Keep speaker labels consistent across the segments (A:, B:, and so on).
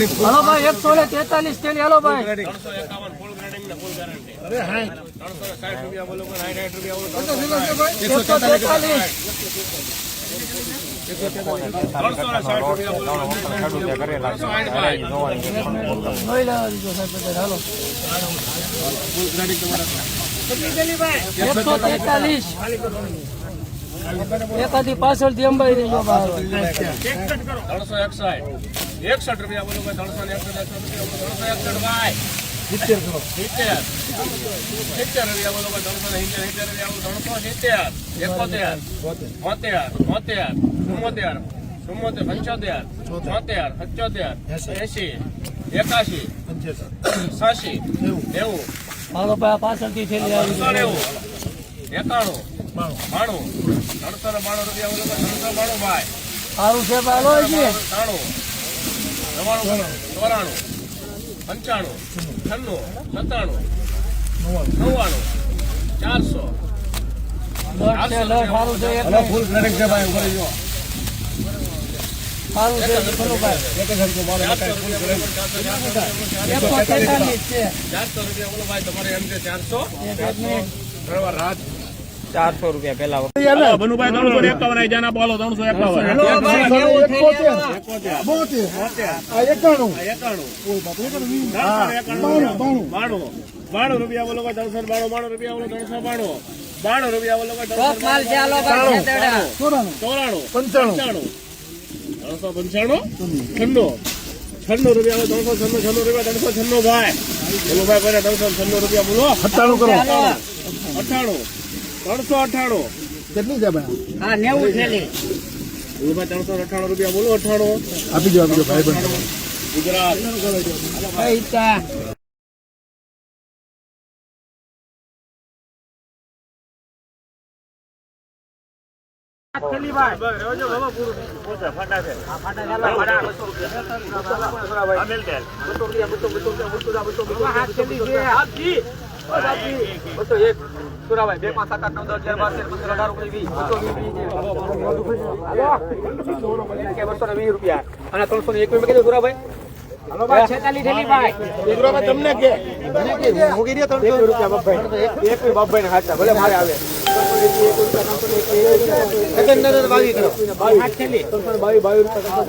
A: હાલો ભાઈ એકસો ને તેતાલીસ તેની હલો ભાઈ. એકસો તેતાલીસ. એકસો તેતાલીસ. એકાદી પાછળથી અંબાઈ રહી ગયો
B: એકસઠ રૂપિયા બોલો ભાઈ ત્રણસો ને એકસઠ એકસઠ રૂપિયા બોલો ત્રણસો એકસઠ ભાઈ. સિત્તેર સિત્તેર. રૂપિયા બોલો ભાઈ ત્રણસો ને સિત્તેર સિત્તેર રૂપિયા ત્રણસો સિત્તેર. એકોતેર. બોતેર. બોતેર ચુમ્મોતેર ચુમ્મોતેર પંચોતેર છોતેર પંચોતેર એસી. એકાશી સાશી નેવું.
A: હાલો ભાઈ પાછળથી થેલી આવી
B: એકાણું. બાણું. ત્રણસો ને બાણું રૂપિયા બોલો ત્રણસો બાણું ભાઈ.
A: સારું છે ભાઈ
B: ત્રાણું નવાણું ચોરાણું પંચાણું છન્નું સત્તાણું નવ્વાણું ચારસો ચારસો રૂપિયા બોલો ભાઈ તમારે એમ છે ચારસો.
A: એક મિનિટ
B: બનુભાઈ ત્રણસો એકાવન જાના બોલો ત્રણસો એકાવન. બાણું રૂપિયા. બોલો ત્રણસો બાણું બાણું રૂપિયા બોલો ત્રણસો બાણું. બાણું રૂપિયા બોલો ભાઈ
A: ટોપ માલ છે હાલો ભાઈ ખેતરડા.
B: ચોરાણું. પંચાણું. ત્રણસો પંચાણું? છન્નું. છન્નું. રૂપિયા ત્રણસો છન્નું છન્નું રૂપિયા ત્રણસો છન્નું ભાઈ. બોલો ભાઈ ત્રણસો છન્નું રૂપિયા બોલો.
C: સત્તાણું કરો.
B: અઠાણું ત્રણસો અઠાણો.
C: કેટલી છે ભાઈ?
A: હા નેવું થેલી
B: ભાઈ ત્રણસો અઠાણું રૂપિયા બોલો અઠાણું.
C: આપી દો આપી દો ભાઈ બંધ.
B: ગુજરાત.
A: પૈસા
D: અને ને એક રૂપિયા કીધું સુરાભાઈ
A: હાલો ભાઈ છેતાલીસ થેલી ભાઈ
D: તમને કે હું કીધું ત્રણસો રૂપિયા બબ્બાઈ એક બબ્બાઈ ને હાચા ભલે મારે આવે સેકન્ડ બાવી કરો
A: આઠ થેલી
D: ત્રણસો બાવીસ બાવીસ રૂપિયા ત્રણસો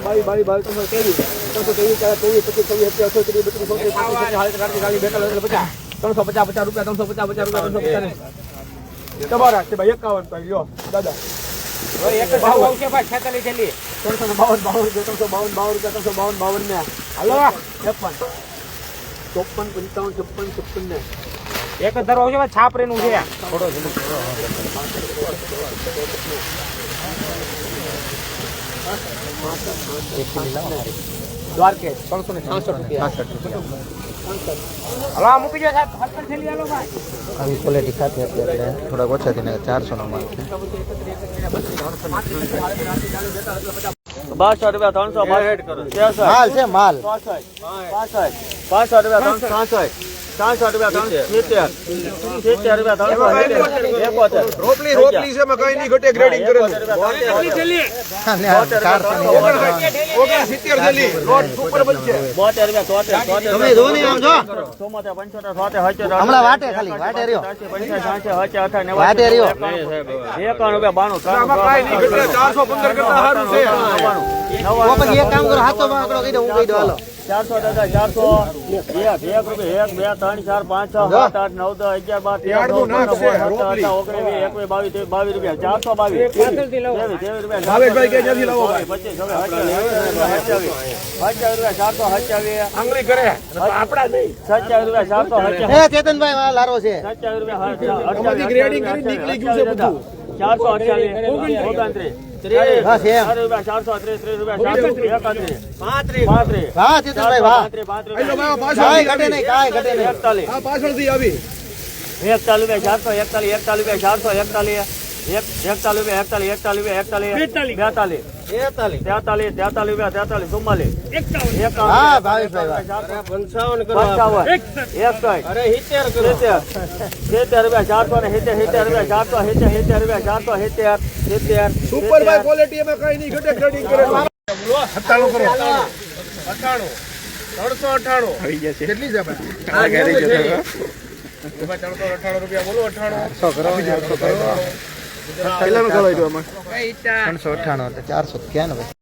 D: બાવીસ બાવીસ ત્રણસો પચીસ પચાસ રૂપિયા ત્રણસો પચાસ પચાસ રૂપિયા ત્રણસો પચાસ તમારા છે ભાઈ એકાવન ભાઈ લ્યો દાદા. ત્રણસો બાવન બાવન ત્રણસો બાવન બાવન રૂપિયા ત્રણસો બાવન બાવન ને.
A: હાલો.
D: છપ્પન. ચોપન પંચાવન છપ્પન છપ્પન ને.
A: એક જ ધરવા છે ભાઈ છાપરી નું છે.
D: દ્વારકેશ ત્રણસો ને છાસઠ રૂપિયા.
A: હાલો મૂકી દો સાહેબ સત્તર થેલી હાલો ભાઈ.
E: આવી ક્વોલિટી સાથે અત્યારે થોડાક ઓછા થઈને ચારસો નો માલ. છે
D: રૂપિયા ત્રણસો
E: માલ છે માલ.
D: પાસઠ. પાસઠ રૂપિયા ત્રણસો. રૂપિયા ત્રણસો સિત્તેર. રૂપિયા ત્રણસો છે ઘટે ગ્રેડિંગ કરેલું સિત્તેર રૂપિયા
E: એક કામ કરો હાથો આંકડો કહી દો હું કહી દઉં હાલો.
D: ચારસો દાદા ચારસો. એક એક રૂપિયા એક બે ત્રણ ચાર પાંચ છ સાત આઠ નવ દસ અગિયાર બાર તેર ચૌદ ઓગણીસ એકવીસ બાવીસ બાવીસ રૂપિયા ચારસો બાવીસ. રૂપિયા ચારસો સત્યાવીસ રૂપિયા ચારસો ચારસો અઠ્યાવીસ. ઓગણત્રીસ એકતાલીસ.
C: પાછળથી આવી.
D: એકતાલીસ ચારસો એકતાલીસ એકતાલીસ. એકતાલીસ એક એકતાલીસ રૂપિયા એકતાલીસ એકતાલીસ રૂપિયા એકતાલીસ બેતાલીસ તેતાલીસ તેતાલીસ તેતાલીસ રૂપિયા તેતાલીસ ચુમ્માલીસ
E: હા ભાવેશભાઈ વાહ
D: પંચાવન એકસઠ અરે સિત્તેર સિત્તેર સિત્તેર રૂપિયા ચારસો ને સિત્તેર સિત્તેર રૂપિયા ચારસો સિત્તેર સિત્તેર રૂપિયા ચારસો સિત્તેર સિત્તેર
C: સુપર ભાઈ ક્વોલિટી એમાં કઈ નહીં ઘટે ગ્રેડિંગ કરેલું સત્તાણું કરો
B: અઠાણું ત્રણસો અઠાણું
C: કેટલી છે ભાઈ
B: એમાં ત્રણસો અઠાણું રૂપિયા બોલો અઠાણું
E: કરો કરો
C: કેટલાનું કરાવી દો આમાં.
E: ત્રણસો અઠ્ઠાણું ચારસો ક્યાં ને